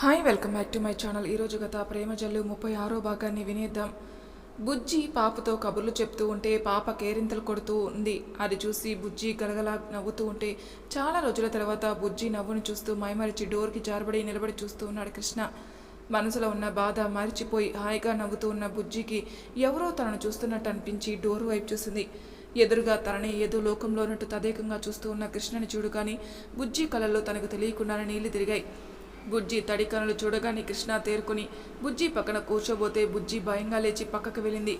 Hi welcome back to my channel. ఈరోజు గత ప్రేమ జల్లు ముప్పై ఆరో భాగాన్ని వినేద్దాం. బుజ్జి పాపతో కబుర్లు చెప్తూ ఉంటే పాప కేరింతలు కొడుతూ ఉంది. అది చూసి బుజ్జి గలగలా నవ్వుతూ ఉంటే చాలా రోజుల తర్వాత బుజ్జి నవ్వును చూస్తూ మైమరిచి డోర్కి జారబడి నిలబడి చూస్తూ ఉన్నాడు కృష్ణ. మనసులో ఉన్న బాధ మరిచిపోయి హాయిగా నవ్వుతూ ఉన్న బుజ్జికి ఎవరో తనను చూస్తున్నట్టు అనిపించి డోర్ వైపు చూసింది. ఎదురుగా తనని ఏదో లోకంలో ఉన్నట్టు తదేకంగా చూస్తూ ఉన్న కృష్ణని చూడు కానీ బుజ్జి కళల్లో తనకు తెలియకుండానే నీళ్ళు తిరిగాయి. బుజ్జి తడి కనులు చూడగానే కృష్ణ తేరుకొని బుజ్జి పక్కన కూర్చోబోతే బుజ్జి భయంగా లేచి పక్కకు వెళ్ళింది.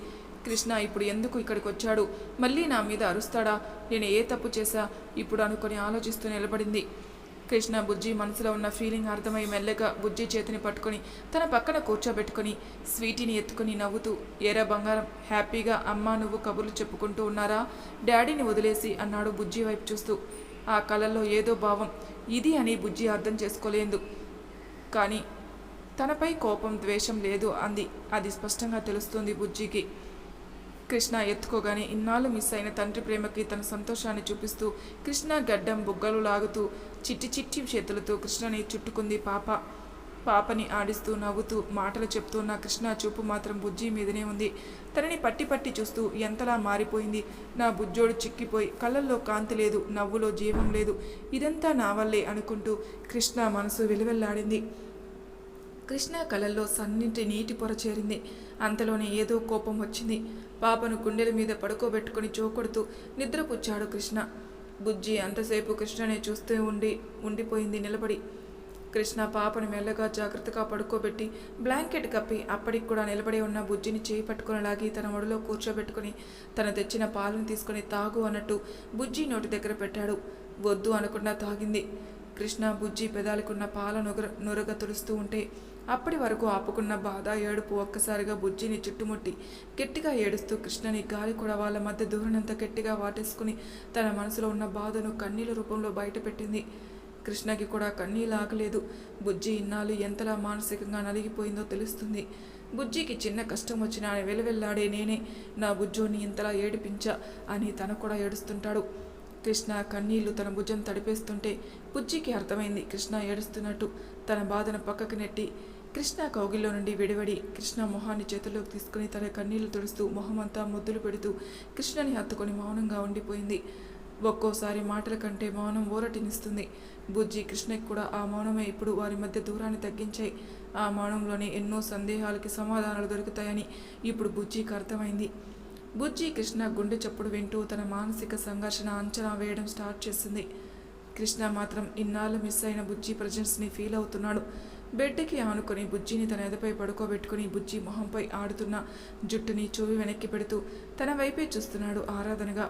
కృష్ణ ఇప్పుడు ఎందుకు ఇక్కడికి వచ్చాడు? మళ్ళీ నా మీద అరుస్తాడా? నేను ఏ తప్పు చేశా? ఇప్పుడు అనుకొని ఆలోచిస్తూ నిలబడింది. కృష్ణ బుజ్జి మనసులో ఉన్న ఫీలింగ్ అర్థమై మెల్లగా బుజ్జి చేతిని పట్టుకొని తన పక్కన కూర్చోబెట్టుకొని స్వీటీని ఎత్తుకొని నవ్వుతూ ఏరా బంగారం హ్యాపీగా అమ్మా నువ్వు కబుర్లు చెప్పుకుంటూ ఉన్నారా? డాడీని వదిలేసి అన్నాడు బుజ్జి వైపు చూస్తూ. ఆ కళల్లో ఏదో భావం. ఇది అని బుజ్జి అర్థం చేసుకోలేదు. కానీ తనపై కోపం ద్వేషం లేదు అంది. అది స్పష్టంగా తెలుస్తుంది బుజ్జికి. కృష్ణ ఎత్తుకోగానే ఇన్నాళ్ళు మిస్ అయిన తండ్రి ప్రేమకి తన సంతోషాన్ని చూపిస్తూ కృష్ణ గడ్డం బుగ్గలు లాగుతూ చిట్టి చిట్టి చేతులతో కృష్ణని చుట్టుకుంది పాప. పాపని ఆడిస్తూ నవ్వుతూ మాటలు చెప్తున్న కృష్ణ చూపు మాత్రం బుజ్జి మీదనే ఉంది. తనని పట్టి పట్టి చూస్తూ ఎంతలా మారిపోయింది? నా బుజ్జోడు చిక్కిపోయి కళ్ళల్లో కాంతి లేదు నవ్వులో జీవం లేదు. ఇదంతా నా వల్లే అనుకుంటూ కృష్ణ మనసు వెలువెల్లాడింది. కృష్ణ కళల్లో సన్నింటి నీటి పొర చేరింది. అంతలోనే ఏదో కోపం వచ్చింది. పాపను గుండెల మీద పడుకోబెట్టుకుని చోకొడుతూ నిద్రపుచ్చాడు కృష్ణ. బుజ్జి అంతసేపు కృష్ణనే చూస్తూ ఉండి ఉండిపోయింది నిలబడి. కృష్ణ పాపను మెల్లగా జాగ్రత్తగా పడుకోబెట్టి బ్లాంకెట్ కప్పి అప్పటికి కూడా నిలబడి ఉన్న బుజ్జిని చేయి పట్టుకుని లాగి తన ఒడిలో కూర్చోబెట్టుకుని తను తెచ్చిన పాలను తీసుకుని తాగు అన్నట్టు బుజ్జి నోటి దగ్గర పెట్టాడు. వద్దు అనకుండా తాగింది. కృష్ణ బుజ్జి పెదాలకున్న పాల నొగ నురగ తుడుస్తూ ఉంటే అప్పటి వరకు ఆపుకున్న బాధ ఏడుపు ఒక్కసారిగా బుజ్జిని చుట్టుముట్టి గట్టిగా ఏడుస్తూ కృష్ణని గాలి కూడా వాళ్ళ మధ్య దూరనంత గట్టిగా వాటేసుకుని తన మనసులో ఉన్న బాధను కన్నీళ్ళ రూపంలో బయటపెట్టింది. కృష్ణకి కూడా కన్నీళ్ళు ఆగలేదు. బుజ్జి ఇన్నాళ్ళు ఎంతలా మానసికంగా నలిగిపోయిందో తెలుస్తుంది. బుజ్జికి చిన్న కష్టం వచ్చినా వెలువెల్లాడే నేనే నా బుజ్జోని ఇంతలా ఏడిపించా అని తను కూడా ఏడుస్తుంటాడు. కృష్ణ కన్నీళ్ళు తన భుజం తడిపేస్తుంటే బుజ్జికి అర్థమైంది కృష్ణ ఏడుస్తున్నట్టు తన బాధను పక్కకు నెట్టి కృష్ణ కౌగిల్లో నుండి విడివడి కృష్ణ మొహాన్ని చేతుల్లోకి తీసుకుని తన కన్నీళ్ళు తుడుస్తూ మొహమంతా ముద్దులు పెడుతూ కృష్ణని హత్తుకొని మౌనంగా ఉండిపోయింది. ఒక్కోసారి మాటల కంటే మౌనం ఊరటినిస్తుంది. బుజ్జి కృష్ణకి కూడా ఆ మౌనమే ఇప్పుడు వారి మధ్య దూరాన్ని తగ్గించాయి. ఆ మౌనంలోనే ఎన్నో సందేహాలకి సమాధానాలు దొరుకుతాయని ఇప్పుడు బుజ్జికి అర్థమైంది. బుజ్జి కృష్ణ గుండె చప్పుడు వింటూ తన మానసిక సంఘర్షణ అంచనా వేయడం స్టార్ట్ చేసింది. కృష్ణ మాత్రం ఇన్నాళ్ళు మిస్ అయిన బుజ్జి ప్రజెన్స్ని ఫీల్ అవుతున్నాడు. బెడ్కి ఆనుకొని బుజ్జిని తన ఎదపై పడుకోబెట్టుకుని బుజ్జి మొహంపై ఆడుతున్న జుట్టుని చూవి వెనక్కి పెడుతూ తన వైపే చూస్తున్నాడు ఆరాధనగా.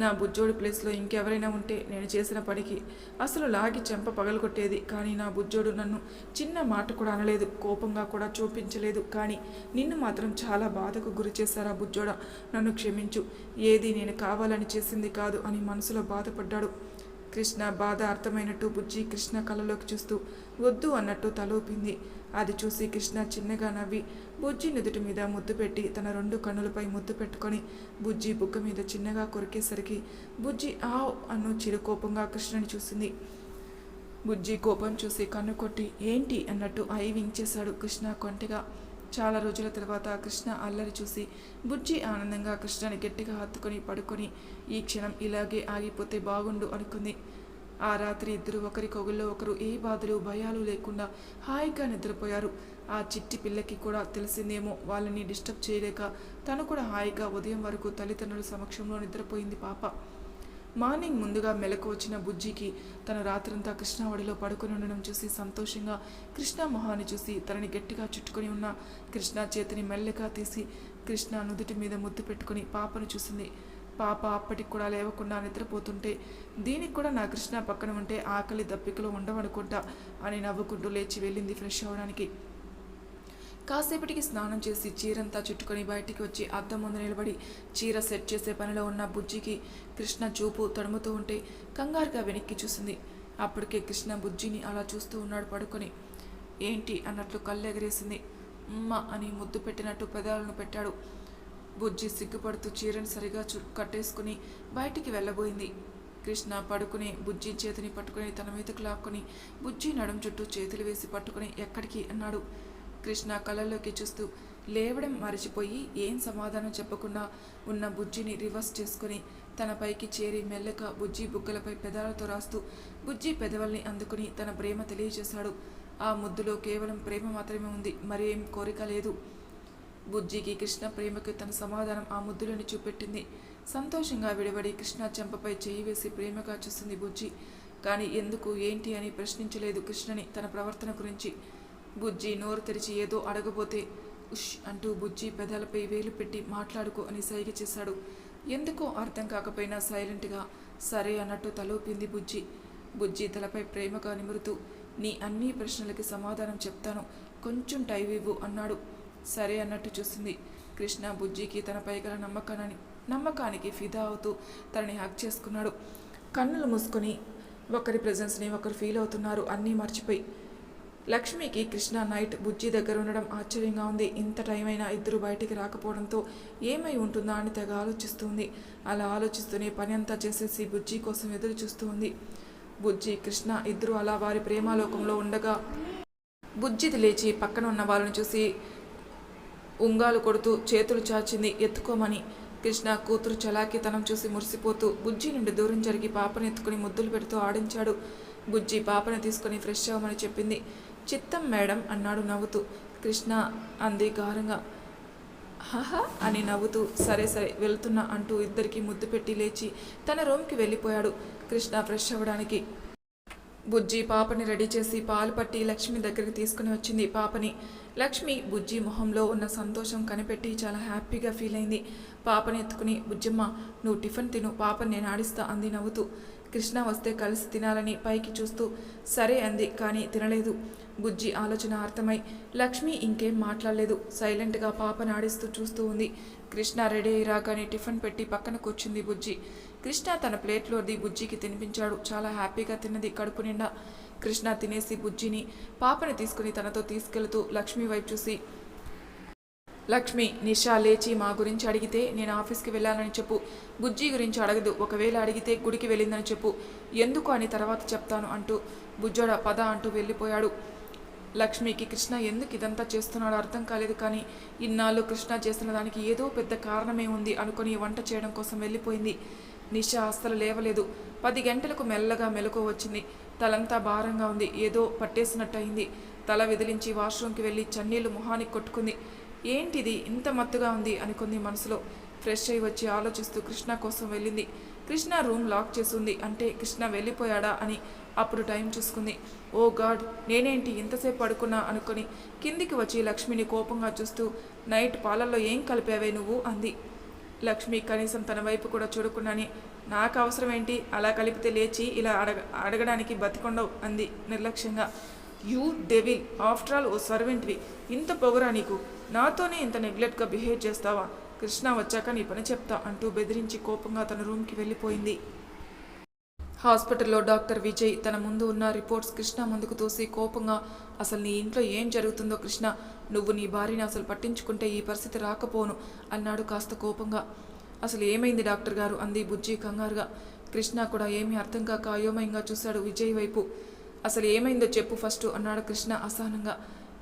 నా బుజ్జోడి ప్లేస్లో ఇంకెవరైనా ఉంటే నేను చేసిన పనికి అసలు లాగి చెంప పగలగొట్టేది. కానీ నా బుజ్జోడు నన్ను చిన్న మాట కూడా అనలేదు కోపంగా కూడా చూపించలేదు. కానీ నిన్ను మాత్రం చాలా బాధకు గురి చేశారా బుజ్జోడ? నన్ను క్షమించు. ఏది నేను కావాలని చేసింది కాదు అని మనసులో బాధపడ్డాడు. కృష్ణ బాధ అర్థమైనట్టు బుజ్జి కృష్ణ కళ్ళలోకి చూస్తూ వద్దు అన్నట్టు తలూపింది. అది చూసి కృష్ణ చిన్నగా నవ్వి బుజ్జి నుదుటి మీద ముద్దు పెట్టి తన రెండు కన్నులపై ముద్దు పెట్టుకొని బుజ్జి బుగ్గ మీద చిన్నగా కొరికేసరికి బుజ్జి ఆవ్ అన్ను చిరుకోపంగా కృష్ణని చూసింది. బుజ్జి కోపం చూసి కన్ను కొట్టి ఏంటి? అన్నట్టు ఐ వించేశాడు కృష్ణ కొంటిగా. చాలా రోజుల తర్వాత కృష్ణ అల్లరి చూసి బుజ్జి ఆనందంగా కృష్ణని గట్టిగా హత్తుకొని పడుకొని ఈ క్షణం ఇలాగే ఆగిపోతే బాగుండు అనుకుంది. ఆ రాత్రి ఇద్దరు ఒకరి కొగుల్లో ఒకరు ఏ బాధలు భయాలు లేకుండా హాయిగా నిద్రపోయారు. ఆ చిట్టి పిల్లకి కూడా తెలిసిందేమో వాళ్ళని డిస్టర్బ్ చేయలేక తను కూడా హాయిగా ఉదయం వరకు తల్లిదండ్రుల సమక్షంలో నిద్రపోయింది పాప. మార్నింగ్ ముందుగా మెలకు వచ్చిన బుజ్జికి తన రాత్రంతా కృష్ణావడిలో ఒడిలో పడుకొని ఉండడం చూసి సంతోషంగా కృష్ణ మొహాన్ని చూసి తనని గట్టిగా చుట్టుకొని ఉన్న కృష్ణ చేతిని మెల్లగా తీసి కృష్ణ నుదుటి మీద ముద్దు పెట్టుకొని పాపను చూసింది. పాప అప్పటికి కూడా లేవకుండా నిద్రపోతుంటే దీనికి కూడా నా కృష్ణ పక్కన ఉంటే ఆకలి దప్పికలు ఉండవనుకుంటా అని నవ్వుకుంటూ లేచి వెళ్ళింది ఫ్రెష్ అవ్వడానికి. కాసేపటికి స్నానం చేసి చీరంతా చుట్టుకొని బయటికి వచ్చి అద్దం ముందు నిలబడి చీర సెట్ చేసే పనిలో ఉన్న బుజ్జికి కృష్ణ చూపు తడుముతూ ఉంటే కంగారుగా వెనక్కి చూసింది. అప్పటికే కృష్ణ బుజ్జిని అలా చూస్తూ ఉన్నాడు పడుకొని. ఏంటి అన్నట్లు కళ్ళెగరేసింది. ఉమ్మ అని ముద్దు పెట్టినట్టు పెదాలను పెట్టాడు. బుజ్జి సిగ్గుపడుతూ చీరను సరిగా చు కట్టేసుకుని బయటికి వెళ్ళబోయింది. కృష్ణ పడుకుని బుజ్జి చేతిని పట్టుకుని తన మీదకు లాక్కుని బుజ్జి నడుం చుట్టూ చేతులు వేసి పట్టుకుని ఎక్కడికి అన్నాడు. కృష్ణ కళ్ళల్లోకి చూస్తూ లేవడం మరిచిపోయి ఏం సమాధానం చెప్పకుండా ఉన్న బుజ్జిని రివర్స్ చేసుకుని తన పైకి చేరి మెల్లక బుజ్జి బుగ్గలపై పెదాలతో రాస్తూ బుజ్జి పెదవుల్ని అందుకుని తన ప్రేమ తెలియజేశాడు. ఆ ముద్దులో కేవలం ప్రేమ మాత్రమే ఉంది మరేం కోరిక లేదు. బుజ్జికి కృష్ణ ప్రేమకు తన సమాధానం ఆ ముద్దులను చూపెట్టింది. సంతోషంగా విడబడి కృష్ణ చెంపపై చేయి వేసి ప్రేమగా చూస్తుంది బుజ్జి. కానీ ఎందుకు ఏంటి అని ప్రశ్నించలేదు కృష్ణని తన ప్రవర్తన గురించి. బుజ్జి నోరు తెరిచి ఏదో అడగబోతే ఉష్ అంటూ బుజ్జి పెదాలపై వేలు పెట్టి మాట్లాడుకో అని సైగ చేశాడు. ఎందుకో అర్థం కాకపోయినా సైలెంట్గా సరే అన్నట్టు తలూపింది బుజ్జి. బుజ్జి తలపై ప్రేమగా నిమురుతూ నీ అన్ని ప్రశ్నలకి సమాధానం చెప్తాను. కొంచెం టైం ఇవ్వు అన్నాడు. సరే అన్నట్టు చూసింది. కృష్ణ బుజ్జికి తనపై గల నమ్మకాన్ని నమ్మకానికి ఫిదా అవుతూ తనని హక్ చేసుకున్నాడు. కన్నులు మూసుకొని ఒకరి ప్రజెన్స్ని ఒకరు ఫీల్ అవుతున్నారు అన్నీ మర్చిపోయి లక్ష్మికి కృష్ణ నైట్ బుజ్జి దగ్గర ఉండడం ఆశ్చర్యంగా ఉంది. ఇంత టైం అయినా ఇద్దరు బయటికి రాకపోవడంతో ఏమై ఉంటుందా అని తెగ ఆలోచిస్తుంది. అలా ఆలోచిస్తూనే పని అంతా చేసేసి బుజ్జి కోసం ఎదురు చూస్తూ ఉంది. బుజ్జి కృష్ణ ఇద్దరు అలా వారి ప్రేమాలోకంలో ఉండగా బుజ్జిది లేచి పక్కన ఉన్న వాళ్ళని చూసి ఉంగాలు కొడుతూ చేతులు చాచింది. ఎత్తుకోమని కృష్ణ కూతురు చలాకితనం చూసి మురిసిపోతూ బుజ్జి నుండి దూరం జరిగి పాపని ఎత్తుకుని ముద్దులు పెడుతూ ఆడించాడు. బుజ్జి పాపని తీసుకుని ఫ్రెష్ అవ్వమని చెప్పింది. చిత్తం మేడం అన్నాడు నవ్వుతూ. కృష్ణ అంది గారంగా. హహ అని నవ్వుతూ. సరే సరే వెళ్తున్నా అంటూ ఇద్దరికి ముద్దు పెట్టి లేచి తన రూమ్కి వెళ్ళిపోయాడు కృష్ణ ఫ్రెష్ అవ్వడానికి. బుజ్జి పాపని రెడీ చేసి పాలు పట్టి లక్ష్మి దగ్గరికి తీసుకుని వచ్చింది పాపని. లక్ష్మి బుజ్జి మొహంలో ఉన్న సంతోషం కనిపెట్టి చాలా హ్యాపీగా ఫీల్ అయింది. పాపని ఎత్తుకుని బుజ్జమ్మ నువ్వు టిఫిన్ తిను పాపని నేను ఆడిస్తా అంది నవ్వుతూ. కృష్ణ వస్తే కలిసి తినాలని పైకి చూస్తూ సరే అంది కానీ తినలేదు. బుజ్జి ఆలోచన అర్థమై లక్ష్మి ఇంకేం మాట్లాడలేదు. సైలెంట్గా పాప నాడిస్తూ చూస్తూ ఉంది. కృష్ణ రెడీ అయి రాగానే టిఫిన్ పెట్టి పక్కన కూర్చుంది బుజ్జి. కృష్ణ తన ప్లేట్లోది బుజ్జికి తినిపించాడు. చాలా హ్యాపీగా తిన్నది కడుపు నిండా. కృష్ణ తినేసి బుజ్జిని పాపని తీసుకుని తనతో తీసుకెళ్తూ లక్ష్మి వైపు చూసి లక్ష్మి నిషా లేచి మా గురించి అడిగితే నేను ఆఫీస్కి వెళ్ళాలని చెప్పు. బుజ్జి గురించి అడగదు. ఒకవేళ అడిగితే గుడికి వెళ్ళిందని చెప్పు. ఎందుకు అని తర్వాత చెప్తాను అంటూ బుజ్జోడ పద అంటూ వెళ్ళిపోయాడు. లక్ష్మికి కృష్ణ ఎందుకు ఇదంతా చేస్తున్నాడో అర్థం కాలేదు కానీ ఇన్నాళ్ళు కృష్ణ చేసిన దానికి ఏదో పెద్ద కారణమే ఉంది అనుకుని వంట చేయడం కోసం వెళ్ళిపోయింది. నిష అస్సలు లేవలేదు. పది గంటలకు మెల్లగా మెలకు వచ్చింది. తలంతా భారంగా ఉంది. ఏదో పట్టేసినట్టు అయింది తల విదిలించి వాష్రూమ్కి వెళ్ళి చన్నీళ్ళు మొహానికి కొట్టుకుంది. ఏంటిది? ఇంత మత్తుగా ఉంది అనుకుంది మనసులో. ఫ్రెష్ అయి వచ్చి ఆలోచిస్తూ కృష్ణ కోసం వెళ్ళింది. కృష్ణ రూమ్ లాక్ చేసింది. అంటే కృష్ణ వెళ్ళిపోయాడా అని అప్పుడు టైం చూసుకుంది. ఓ గాడ్ నేనేంటి ఇంతసేపు పడుకున్నా అనుకుని కిందికి వచ్చి లక్ష్మిని కోపంగా చూస్తూ నైట్ పాలల్లో ఏం కలిపావే నువ్వు? అంది. లక్ష్మి కనీసం తన వైపు కూడా చూడకుండానే నాకు అవసరం ఏంటి అలా కలిపితే లేచి ఇలా అడగ అడగడానికి బతికొండవు అంది నిర్లక్ష్యంగా. You devil. ఆఫ్టర్ ఆల్ ఓ సర్వెంట్వి. ఇంత పొగరా నీకు? నాతోనే ఇంత నెగ్లెక్ట్గా బిహేవ్ చేస్తావా? కృష్ణ వచ్చాక నీ పని చెప్తా అంటూ బెదిరించి కోపంగా తన రూమ్కి వెళ్ళిపోయింది. హాస్పిటల్లో డాక్టర్ విజయ్ తన ముందు ఉన్న రిపోర్ట్స్ కృష్ణ ముందుకు తోసి కోపంగా అసలు నీ ఇంట్లో ఏం జరుగుతుందో కృష్ణ నువ్వు నీ భార్యని అసలు పట్టించుకుంటే ఈ పరిస్థితి రాకపోను అన్నాడు కాస్త కోపంగా. అసలు ఏమైంది డాక్టర్ గారు? అంది బుజ్జి కంగారుగా. కృష్ణ కూడా ఏమీ అర్థం కాక అయోమయంగా చూశాడు విజయ్ వైపు. అసలు ఏమైందో చెప్పు ఫస్ట్ అన్నాడు కృష్ణ అసహనంగా.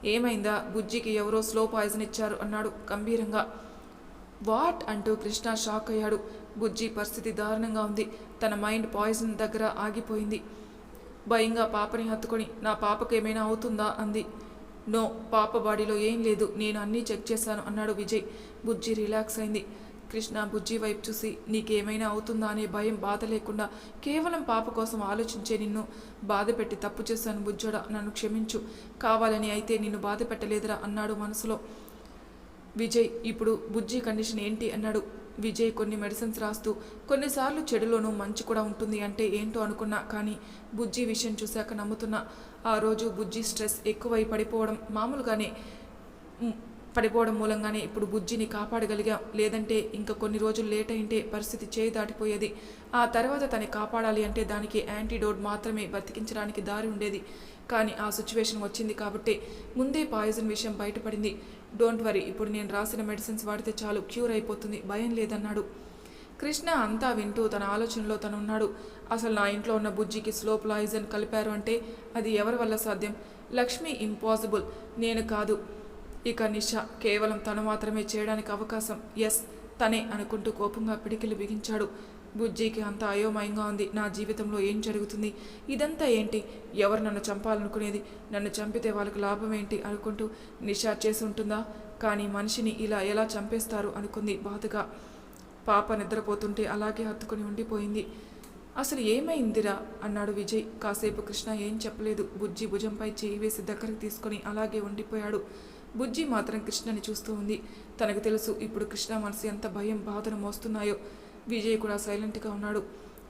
ఏమైందా? బుజ్జికి ఎవరో స్లో పాయిజన్ ఇచ్చారు అన్నాడు గంభీరంగా. వాట్ అంటూ కృష్ణ షాక్ అయ్యాడు. బుజ్జి పరిస్థితి దారుణంగా ఉంది. తన మైండ్ పాయిజన్ దగ్గర ఆగిపోయింది. భయంగా పాపని హత్తుకొని నా పాపకు ఏమైనా అవుతుందా? అంది. నో పాప బాడీలో ఏం లేదు. నేను అన్నీ చెక్ చేశాను అన్నాడు విజయ్. బుజ్జి రిలాక్స్ అయింది. కృష్ణ బుజ్జి వైపు చూసి నీకేమైనా అవుతుందా అనే భయం బాధ లేకుండా కేవలం పాప కోసం ఆలోచించే నిన్ను బాధ పెట్టి తప్పు చేశాను బుజ్జోడా. నన్ను క్షమించు. కావాలని అయితే నిన్ను బాధ పెట్టలేదురా అన్నాడు మనసులో. విజయ్ ఇప్పుడు బుజ్జి కండిషన్ ఏంటి అన్నాడు. విజయ్ కొన్ని మెడిసిన్స్ రాస్తూ కొన్నిసార్లు చెడులోనూ మంచి కూడా ఉంటుంది అంటే ఏంటో అనుకున్నా కానీ బుజ్జి విషయం చూశాక నమ్ముతున్నా. ఆ రోజు బుజ్జి స్ట్రెస్ ఎక్కువై పడిపోవడం మామూలుగానే పడిపోవడం మూలంగానే ఇప్పుడు బుజ్జిని కాపాడగలిగాం. లేదంటే ఇంకా కొన్ని రోజులు లేట్ అయింటే పరిస్థితి చేయి దాటిపోయేది. ఆ తర్వాత తనని కాపాడాలి అంటే దానికి యాంటీడోట్ మాత్రమే బతికించడానికి దారి ఉండేది. కానీ ఆ సిచ్యువేషన్ వచ్చింది కాబట్టి ముందే పాయిజన్ విషయం బయటపడింది. డోంట్ వరీ ఇప్పుడు నేను రాసిన మెడిసిన్స్ వాడితే చాలు క్యూర్ అయిపోతుంది భయం లేదన్నాడు. కృష్ణ అంతా వింటూ తన ఆలోచనలో తను ఉన్నాడు. అసలు నా ఇంట్లో ఉన్న బుజ్జికి స్లో పాయిజన్ కలిపారు అంటే అది ఎవరి వల్ల సాధ్యం? లక్ష్మి ఇంపాసిబుల్ నేను కాదు. ఇక నిష కేవలం తను మాత్రమే చేయడానికి అవకాశం. ఎస్ తనే అనుకుంటూ కోపంగా పిడికిలు బిగించాడు. బుజ్జికి అంత అయోమయంగా ఉంది. నా జీవితంలో ఏం జరుగుతుంది? ఇదంతా ఏంటి? ఎవరు నన్ను చంపాలనుకునేది? నన్ను చంపితే వాళ్ళకి లాభం ఏంటి? అనుకుంటూ నిషా చేసి ఉంటుందా కానీ మనిషిని ఇలా ఎలా చంపేస్తారు? అనుకుంది బాధగా. పాప నిద్రపోతుంటే అలాగే హత్తుకుని ఉండిపోయింది. అసలు ఏమైందిరా? అన్నాడు విజయ్. కాసేపు కృష్ణ ఏం చెప్పలేదు. బుజ్జి భుజంపై చేయి వేసి దగ్గరికి తీసుకొని అలాగే ఉండిపోయాడు. బుజ్జి మాత్రం కృష్ణని చూస్తూ ఉంది. తనకు తెలుసు ఇప్పుడు కృష్ణ మనసు ఎంత భయం బాధను మోస్తున్నాయో. విజయ్ కూడా సైలెంట్గా ఉన్నాడు.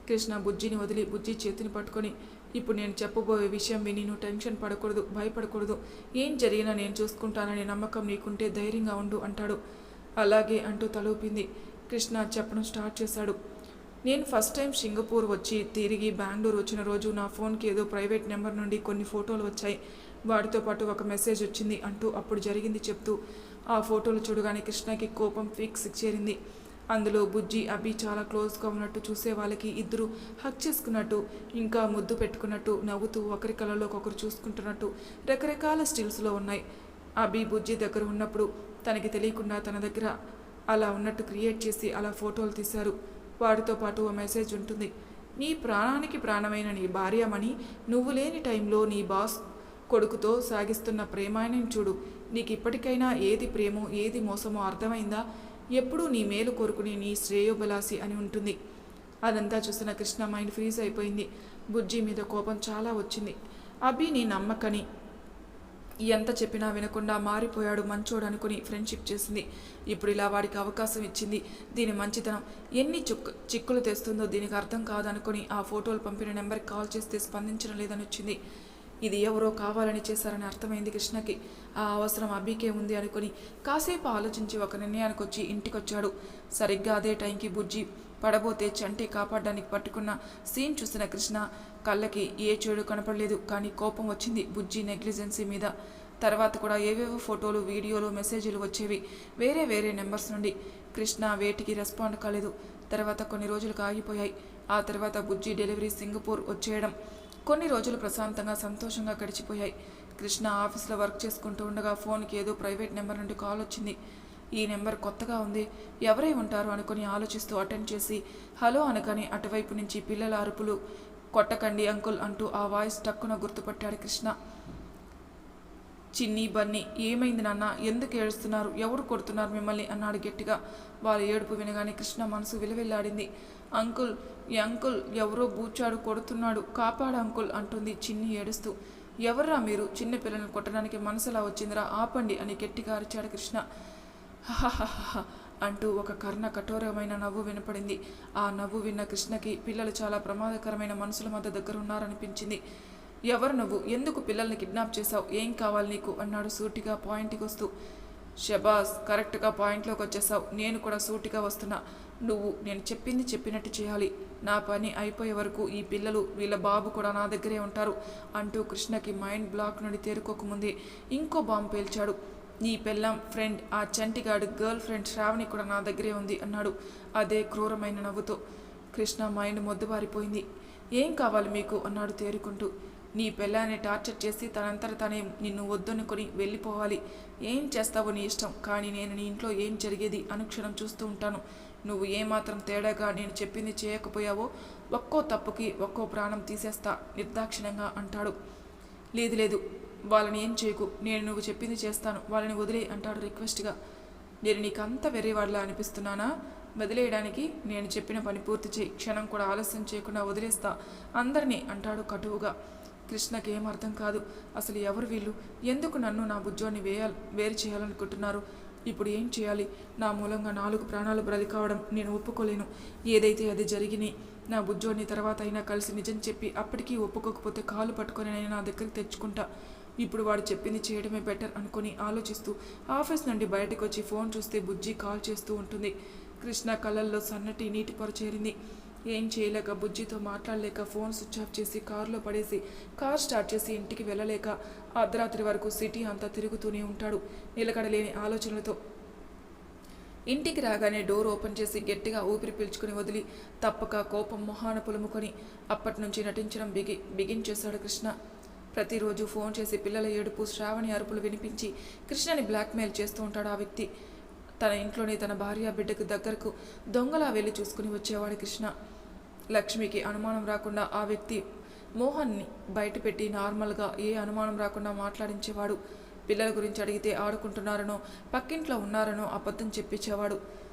కృష్ణ బుజ్జిని వదిలి బుజ్జి చేతిని పట్టుకొని ఇప్పుడు నేను చెప్పబోయే విషయం విని నువ్వు టెన్షన్ పడకూడదు భయపడకూడదు. ఏం జరిగినా నేను చూసుకుంటాననే నమ్మకం నీకుంటే ధైర్యంగా ఉండు అంటాడు. అలాగే అంటూ తలూపింది. కృష్ణ చెప్పడం స్టార్ట్ చేశాడు. నేను ఫస్ట్ టైం సింగపూర్ వచ్చి తిరిగి బెంగళూరు వచ్చిన రోజు నా ఫోన్కి ఏదో ప్రైవేట్ నెంబర్ నుండి కొన్ని ఫోటోలు వచ్చాయి. వాటితో పాటు ఒక మెసేజ్ వచ్చింది అంటూ అప్పుడు జరిగింది చెప్తూ ఆ ఫోటోలు చూడగానే కృష్ణకి కోపం ఫిక్స్ చేరింది. అందులో బుజ్జి అభి చాలా క్లోజ్గా ఉన్నట్టు చూసే వాళ్ళకి ఇద్దరు హక్ చేసుకున్నట్టు ఇంకా ముద్దు పెట్టుకున్నట్టు నవ్వుతూ ఒకరి కళ్ళలో ఒకరు చూసుకుంటున్నట్టు రకరకాల స్టిల్స్లో ఉన్నాయి. అభి బుజ్జి దగ్గర ఉన్నప్పుడు తనకి తెలియకుండా తన దగ్గర అలా ఉన్నట్టు క్రియేట్ చేసి అలా ఫోటోలు తీశారు. వాటితో పాటు ఓ మెసేజ్ ఉంటుంది. నీ ప్రాణానికి ప్రాణమైన నీ భార్యమని నువ్వు లేని టైంలో నీ బాస్ కొడుకుతో సాగిస్తున్న ప్రేమాయణం చూడు. నీకు ఇప్పటికైనా ఏది ప్రేమో ఏది మోసమో అర్థమైందా? ఎప్పుడూ నీ మేలు కోరుకుని నీ శ్రేయోబలాసి అని ఉంటుంది. అదంతా చూసిన కృష్ణ మైండ్ ఫ్రీజ్ అయిపోయింది. బుజ్జి మీద కోపం చాలా వచ్చింది. అభి నీ నమ్మకని ఎంత చెప్పినా వినకుండా మారిపోయాడు మంచోడు అనుకుని ఫ్రెండ్షిప్ చేసింది. ఇప్పుడు ఇలా వాడికి అవకాశం ఇచ్చింది. దీని మంచితనం ఎన్ని చుక్ చిక్కులు తెస్తుందో దీనికి అర్థం కాదనుకుని ఆ ఫోటోలు పంపిన నెంబర్కి కాల్ చేస్తే స్పందించడం లేదని వచ్చింది ఇది ఎవరో కావాలని చేశారని అర్థమైంది కృష్ణకి. ఆ అవసరం అబ్బీకే ఉంది అనుకుని కాసేపు ఆలోచించి ఒక నిర్ణయానికి వచ్చి ఇంటికొచ్చాడు. సరిగ్గా అదే టైంకి బుజ్జి పడబోతే చంటి కాపాడడానికి పట్టుకున్న సీన్ చూసిన కృష్ణ కళ్ళకి ఏ చెడు కనపడలేదు కానీ కోపం వచ్చింది బుజ్జి నెగ్లిజెన్సీ మీద. తర్వాత కూడా ఏవేవో ఫోటోలు వీడియోలు మెసేజ్లు వచ్చేవి. వేరే వేరే నెంబర్స్ నుండి కృష్ణ వేటికి రెస్పాండ్ కాలేదు. తర్వాత కొన్ని రోజులకు ఆగిపోయాయి. ఆ తర్వాత బుజ్జి డెలివరీ సింగపూర్ వచ్చేయడం కొన్ని రోజులు ప్రశాంతంగా సంతోషంగా గడిచిపోయాయి. కృష్ణ ఆఫీస్లో వర్క్ చేసుకుంటూ ఉండగా ఫోన్కి ఏదో ప్రైవేట్ నెంబర్ నుండి కాల్ వచ్చింది. ఈ నెంబర్ కొత్తగా ఉంది. ఎవరై ఉంటారు అనుకుని ఆలోచిస్తూ అటెండ్ చేసి హలో అనగానే అటువైపు నుంచి పిల్లల అరుపులు కొట్టకండి అంకుల్ అంటూ ఆ వాయిస్ టక్కున గుర్తుపట్టాడు కృష్ణ. చిన్ని బన్నీ ఏమైంది నాన్న? ఎందుకు ఏడుస్తున్నారు? ఎవరు కొడుతున్నారు మిమ్మల్ని? అన్నాడు గట్టిగా. వాళ్ళ ఏడుపు వినగానే కృష్ణ మనసు విలవిల్లాడింది. అంకుల్ ఈ అంకుల్ ఎవరో బూచాడు కొడుతున్నాడు కాపాడు అంకుల్ అంటుంది చిన్ని ఏడుస్తూ. ఎవర్రా మీరు? చిన్న పిల్లల్ని కొట్టడానికి మనసులా వచ్చిందిరా? ఆపండి అని గట్టిగా అరిచాడు కృష్ణ. అంటూ ఒక కర్ణ కఠోరమైన నవ్వు వినపడింది. ఆ నవ్వు విన్న కృష్ణకి పిల్లలు చాలా ప్రమాదకరమైన మనుషుల మధ్య దగ్గర ఉన్నారనిపించింది ఎవరు నువ్వు? ఎందుకు పిల్లల్ని కిడ్నాప్ చేశావు? ఏం కావాలి నీకు? అన్నాడు సూటిగా పాయింట్కి వస్తూ. షబాస్ కరెక్ట్గా పాయింట్లోకి వచ్చేసావు నేను కూడా సూటిగా వస్తున్నా. నువ్వు నేను చెప్పింది చెప్పినట్టు చేయాలి. నా పని అయిపోయే వరకు ఈ పిల్లలు వీళ్ళ బాబు కూడా నా దగ్గరే ఉంటారు అంటూ కృష్ణకి మైండ్ బ్లాక్ నుండి తేరుకోకముందే ఇంకో బాంబు పేల్చాడు. నీ పెళ్ళాం ఫ్రెండ్ ఆ చంటిగాడు గర్ల్ ఫ్రెండ్ శ్రావణి కూడా నా దగ్గరే ఉంది అన్నాడు అదే క్రూరమైన నవ్వుతో. కృష్ణ మైండ్ మొద్దుబారిపోయింది. ఏం కావాలి మీకు? అన్నాడు తేరుకుంటూ. నీ పెళ్ళాన్ని టార్చర్ చేసి తనంతర తనే నిన్ను వద్దనుకొని వెళ్ళిపోవాలి. ఏం చేస్తావో నీ ఇష్టం కానీ నేను నీ ఇంట్లో ఏం జరిగేది అనుక్షణం చూస్తూ ఉంటాను. నువ్వు ఏమాత్రం తేడాగా నేను చెప్పింది చేయకపోయావో ఒక్కో తప్పుకి ఒక్కో ప్రాణం తీసేస్తా నిర్దాక్షిణ్యంగా అంటాడు. లేదు లేదు వాళ్ళని ఏం చేయకు. నేను నువ్వు చెప్పింది చేస్తాను. వాళ్ళని వదిలే అంటాడు రిక్వెస్ట్గా. నేను నీకు అంత వెర్రివాడిలా అనిపిస్తున్నానా? వదిలేయడానికి నేను చెప్పిన పని పూర్తి చేయి. క్షణం కూడా ఆలస్యం చేయకుండా వదిలేస్తా. అందరినీ అంటాడు కటువుగా. కృష్ణకి ఏం అర్థం కాదు. అసలు ఎవరు వీళ్ళు? ఎందుకు నన్ను నా బుజ్జోని వేయాలి వేరు చేయాలనుకుంటున్నారు? ఇప్పుడు ఏం చేయాలి? నా మూలంగా నాలుగు ప్రాణాలు బ్రతికావడం నేను ఒప్పుకోలేను. ఏదైతే అది జరిగినాయి నా బుజ్జోని తర్వాత అయినా కలిసి నిజం చెప్పి అప్పటికీ ఒప్పుకోకపోతే కాలు పట్టుకొని నేను నా దగ్గరికి తెచ్చుకుంటా. ఇప్పుడు వాడు చెప్పింది చేయడమే బెటర్ అనుకొని ఆలోచిస్తూ ఆఫీస్ నుండి బయటకు వచ్చి ఫోన్ చూస్తే బుజ్జి కాల్ చేస్తూ ఉంటుంది. కృష్ణ కళ్ళల్లో సన్నటి నీటి పొర చేరింది. ఏం చేయలేక బుజ్జితో మాట్లాడలేక ఫోన్ స్విచ్ ఆఫ్ చేసి కారులో పడేసి కార్ స్టార్ట్ చేసి ఇంటికి వెళ్ళలేక అర్ధరాత్రి వరకు సిటీ అంతా తిరుగుతూనే ఉంటాడు. నిలకడలేని ఆలోచనలతో ఇంటికి రాగానే డోర్ ఓపెన్ చేసి గట్టిగా ఊపిరి పీల్చుకుని వదిలి తప్పక కోపం మొహాన పులుముకొని అప్పటి నుంచి నటించడం బిగి బిగించేశాడు కృష్ణ. ప్రతిరోజు ఫోన్ చేసి పిల్లల ఏడుపు శ్రావణి అరుపులు వినిపించి కృష్ణని బ్లాక్మెయిల్ చేస్తూ ఉంటాడు ఆ వ్యక్తి. తన ఇంట్లోనే తన భార్య బిడ్డకు దగ్గరకు దొంగలా వెళ్ళి చూసుకుని వచ్చేవాడు కృష్ణ. లక్ష్మికి అనుమానం రాకుండా ఆ వ్యక్తి మోహన్ని బయటపెట్టి నార్మల్గా ఏ అనుమానం రాకుండా మాట్లాడించేవాడు? పిల్లల గురించి అడిగితే ఆడుకుంటున్నారనో పక్కింట్లో ఉన్నారనో అబద్ధం చెప్పించేవాడు.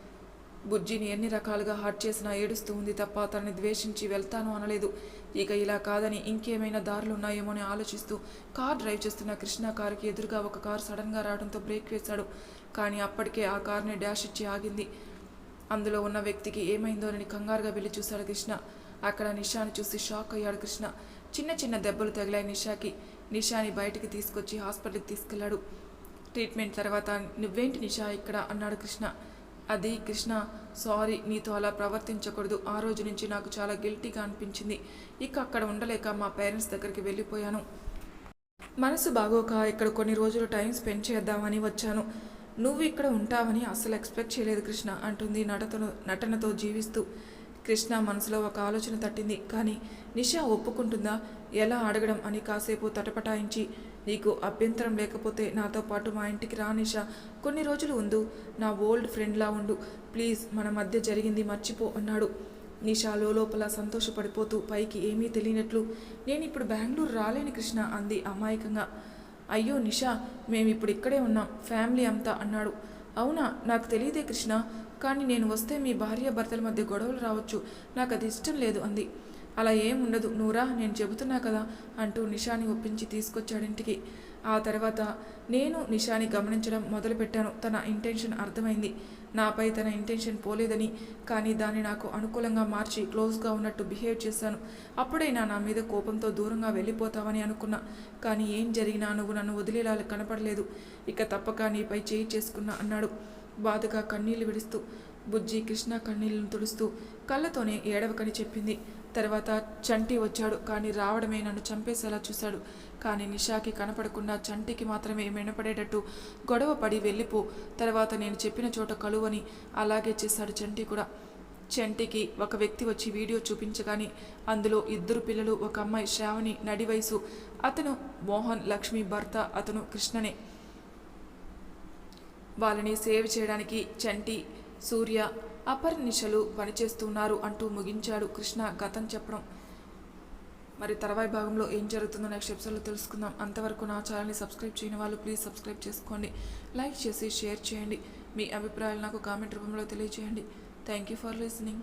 బుజ్జిని ఎన్ని రకాలుగా హర్ట్ చేసినా ఏడుస్తూ ఉంది తప్ప తనని ద్వేషించి వెళ్తాను అనలేదు. ఇక ఇలా కాదని ఇంకేమైనా దారులు ఉన్నాయేమో అని ఆలోచిస్తూ కార్ డ్రైవ్ చేస్తున్న కృష్ణ కారుకి ఎదురుగా ఒక కారు సడన్గా రావడంతో బ్రేక్ వేశాడు. కానీ అప్పటికే ఆ కార్ని డాష్ ఇచ్చి ఆగింది. అందులో ఉన్న వ్యక్తికి ఏమైందోనని కంగారుగా వెళ్ళి చూశాడు కృష్ణ. అక్కడ నిషాని చూసి షాక్ అయ్యాడు కృష్ణ. చిన్న చిన్న దెబ్బలు తగిలాయి నిషాకి. నిషాని బయటికి తీసుకొచ్చి హాస్పిటల్కి తీసుకెళ్ళాడు ట్రీట్మెంట్ తర్వాత నువ్వేంటి నిషా ఇక్కడ? అన్నాడు కృష్ణ. అది కృష్ణ సారీ నీతో అలా ప్రవర్తించకూడదు. ఆ రోజు నుంచి నాకు చాలా గిల్టీగా అనిపించింది. ఇక అక్కడ ఉండలేక మా పేరెంట్స్ దగ్గరికి వెళ్ళిపోయాను. మనసు బాగోక ఇక్కడ కొన్ని రోజులు టైం స్పెండ్ చేద్దామని వచ్చాను. నువ్వు ఇక్కడ ఉంటావని అస్సలు ఎక్స్పెక్ట్ చేయలేదు కృష్ణ అంటుంది నటతను నటనతో జీవిస్తూ. కృష్ణ మనసులో ఒక ఆలోచన తట్టింది. కానీ నిషా ఒప్పుకుంటుందా? ఎలా అడగడం అని కాసేపు తటపటాయించి నీకు అభ్యంతరం లేకపోతే నాతో పాటు మా ఇంటికి రా నిషా. కొన్ని రోజులు ఉండు నా ఓల్డ్ ఫ్రెండ్లా ఉండు. ప్లీజ్ మన మధ్య జరిగింది మర్చిపో అన్నాడు. నిషా లోపల సంతోషపడిపోతూ పైకి ఏమీ తెలియనట్లు నేను ఇప్పుడు బెంగళూరు రాలేని కృష్ణ అంది అమాయకంగా. అయ్యో నిషా మేమిప్పుడు ఇక్కడే ఉన్నాం ఫ్యామిలీ అంతా అన్నాడు. అవునా నాకు తెలియదే కృష్ణ కానీ నేను వస్తే మీ భార్య భర్తల మధ్య గొడవలు రావచ్చు నాకు అది ఇష్టం లేదు అంది. అలా ఏం ఉండదు నూరా నేను చెబుతున్నా కదా అంటూ నిషాని ఒప్పించి తీసుకొచ్చాడింటికి. ఆ తర్వాత నేను నిషాని గమనించడం మొదలుపెట్టాను. తన ఇంటెన్షన్ అర్థమైంది. నాపై తన ఇంటెన్షన్ పోలేదని కానీ దాన్ని నాకు అనుకూలంగా మార్చి క్లోజ్గా ఉన్నట్టు బిహేవ్ చేశాను. అప్పుడైనా నా మీద కోపంతో దూరంగా వెళ్ళిపోతావని అనుకున్నా. కానీ ఏం జరిగినా నువ్వు నన్ను వదిలేలా కనపడలేదు. ఇక తప్పక నీపై చేయి చేసుకున్నా అన్నాడు. బాధగా కన్నీళ్ళు విడుస్తూ బుజ్జి కృష్ణ కన్నీళ్ళను తుడుస్తూ కళ్ళతోనే ఏడవకని చెప్పింది. తర్వాత చంటి వచ్చాడు కానీ రావడమే నన్ను చంపేసేలా చూశాడు. కానీ నిషాకి కనపడకుండా చంటికి మాత్రమే వినపడేటట్టు గొడవ పడి వెళ్ళిపో. తర్వాత నేను చెప్పిన చోట కలువని అలాగే చేశాడు చంటి కూడా. చంటికి ఒక వ్యక్తి వచ్చి వీడియో చూపించగానే అందులో ఇద్దరు పిల్లలు ఒక అమ్మాయి శ్రావణి నడి వయసు. అతను మోహన్ లక్ష్మి భర్త అతను కృష్ణనే. వాళ్ళని సేవ్ చేయడానికి చంటి సూర్య అపర్నిశలు పనిచేస్తున్నారు అంటూ ముగించాడు కృష్ణ గతం చెప్పడం. మరి తర్వాయి భాగంలో ఏం జరుగుతుందో నెక్స్ట్ ఎపిసోడ్లో తెలుసుకుందాం. అంతవరకు నా ఛానల్ని సబ్స్క్రైబ్ చేయని వాళ్ళు ప్లీజ్ సబ్స్క్రైబ్ చేసుకోండి. లైక్ చేసి షేర్ చేయండి. మీ అభిప్రాయాలు నాకు కామెంట్ రూపంలో తెలియజేయండి. Thank you for listening